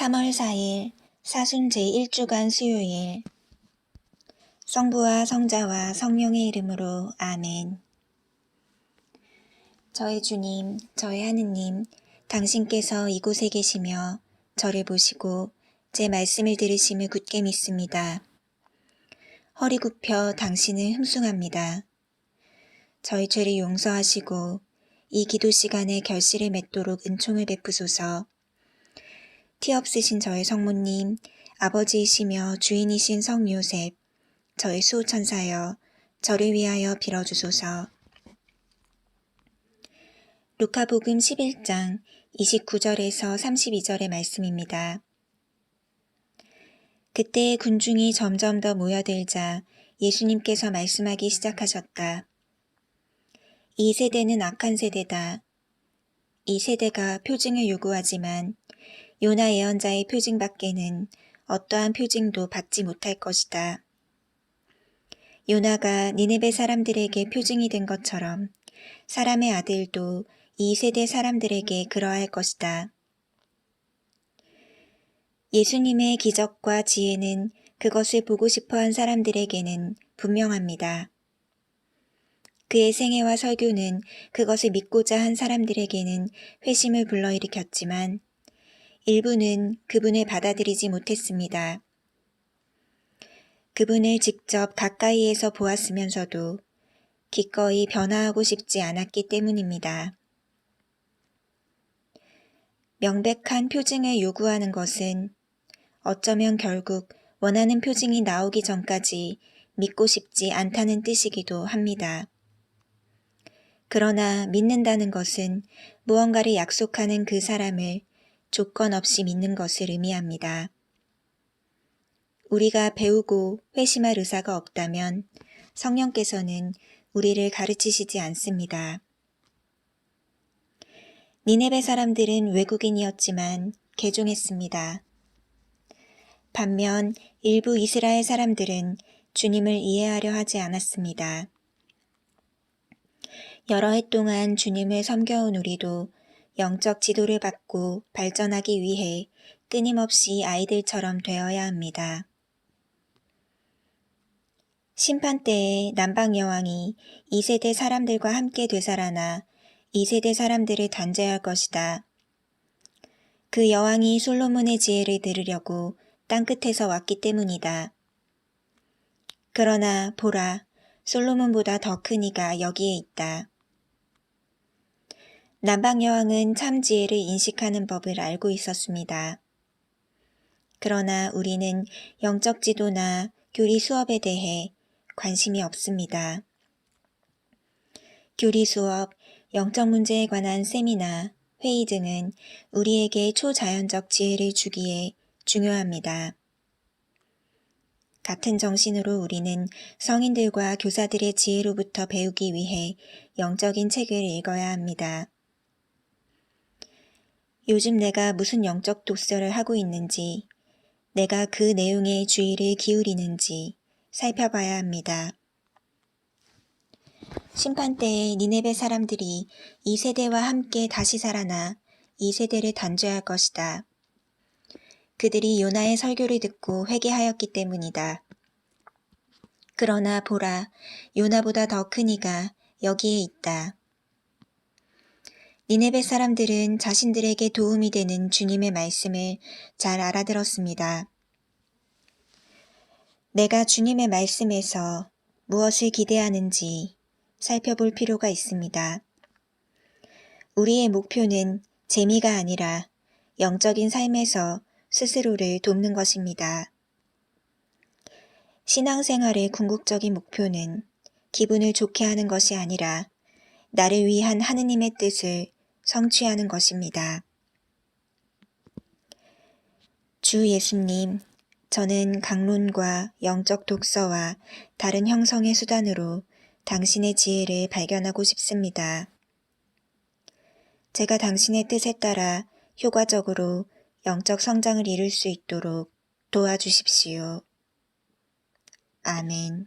3월 4일 사순 제1주간 수요일 성부와 성자와 성령의 이름으로 아멘. 저의 주님, 저의 하느님, 당신께서 이곳에 계시며 저를 보시고 제 말씀을 들으심을 굳게 믿습니다. 허리 굽혀 당신을 흠숭합니다. 저희 죄를 용서하시고 이 기도 시간에 결실을 맺도록 은총을 베푸소서. 티 없으신 저의 성모님, 아버지이시며 주인이신 성 요셉, 저의 수호천사여, 저를 위하여 빌어주소서. 루카복음 11장 29절에서 32절의 말씀입니다. 그때 군중이 점점 더 모여들자 예수님께서 말씀하기 시작하셨다. 이 세대는 악한 세대다. 이 세대가 표징을 요구하지만 요나 예언자의 표징 밖에는 어떠한 표징도 받지 못할 것이다. 요나가 니네베 사람들에게 표징이 된 것처럼 사람의 아들도 이 세대 사람들에게 그러할 것이다. 예수님의 기적과 지혜는 그것을 보고 싶어 한 사람들에게는 분명합니다. 그의 생애와 설교는 그것을 믿고자 한 사람들에게는 회심을 불러일으켰지만 일부는 그분을 받아들이지 못했습니다. 그분을 직접 가까이에서 보았으면서도 기꺼이 변화하고 싶지 않았기 때문입니다. 명백한 표징을 요구하는 것은 어쩌면 결국 원하는 표징이 나오기 전까지 믿고 싶지 않다는 뜻이기도 합니다. 그러나 믿는다는 것은 무언가를 약속하는 그 사람을 조건 없이 믿는 것을 의미합니다. 우리가 배우고 회심할 의사가 없다면 성령께서는 우리를 가르치시지 않습니다. 니네베 사람들은 외국인이었지만 개종했습니다. 반면 일부 이스라엘 사람들은 주님을 이해하려 하지 않았습니다. 여러 해 동안 주님을 섬겨온 우리도 영적 지도를 받고 발전하기 위해 끊임없이 아이들처럼 되어야 합니다. 심판 때에 남방 여왕이 2세대 사람들과 함께 되살아나 2세대 사람들을 단죄할 것이다. 그 여왕이 솔로몬의 지혜를 들으려고 땅끝에서 왔기 때문이다. 그러나 보라, 솔로몬보다 더 큰 이가 여기에 있다. 남방 여왕은 참 지혜를 인식하는 법을 알고 있었습니다. 그러나 우리는 영적 지도나 교리 수업에 대해 관심이 없습니다. 교리 수업, 영적 문제에 관한 세미나, 회의 등은 우리에게 초자연적 지혜를 주기에 중요합니다. 같은 정신으로 우리는 성인들과 교사들의 지혜로부터 배우기 위해 영적인 책을 읽어야 합니다. 요즘 내가 무슨 영적 독서를 하고 있는지, 내가 그 내용에 주의를 기울이는지 살펴봐야 합니다. 심판 때에 니네베 사람들이 이 세대와 함께 다시 살아나 이 세대를 단죄할 것이다. 그들이 요나의 설교를 듣고 회개하였기 때문이다. 그러나 보라, 요나보다 더 큰 이가 여기에 있다. 니네베 사람들은 자신들에게 도움이 되는 주님의 말씀을 잘 알아들었습니다. 내가 주님의 말씀에서 무엇을 기대하는지 살펴볼 필요가 있습니다. 우리의 목표는 재미가 아니라 영적인 삶에서 스스로를 돕는 것입니다. 신앙생활의 궁극적인 목표는 기분을 좋게 하는 것이 아니라 나를 위한 하느님의 뜻을 성취하는 것입니다. 주 예수님, 저는 강론과 영적 독서와 다른 형성의 수단으로 당신의 지혜를 발견하고 싶습니다. 제가 당신의 뜻에 따라 효과적으로 영적 성장을 이룰 수 있도록 도와주십시오. 아멘.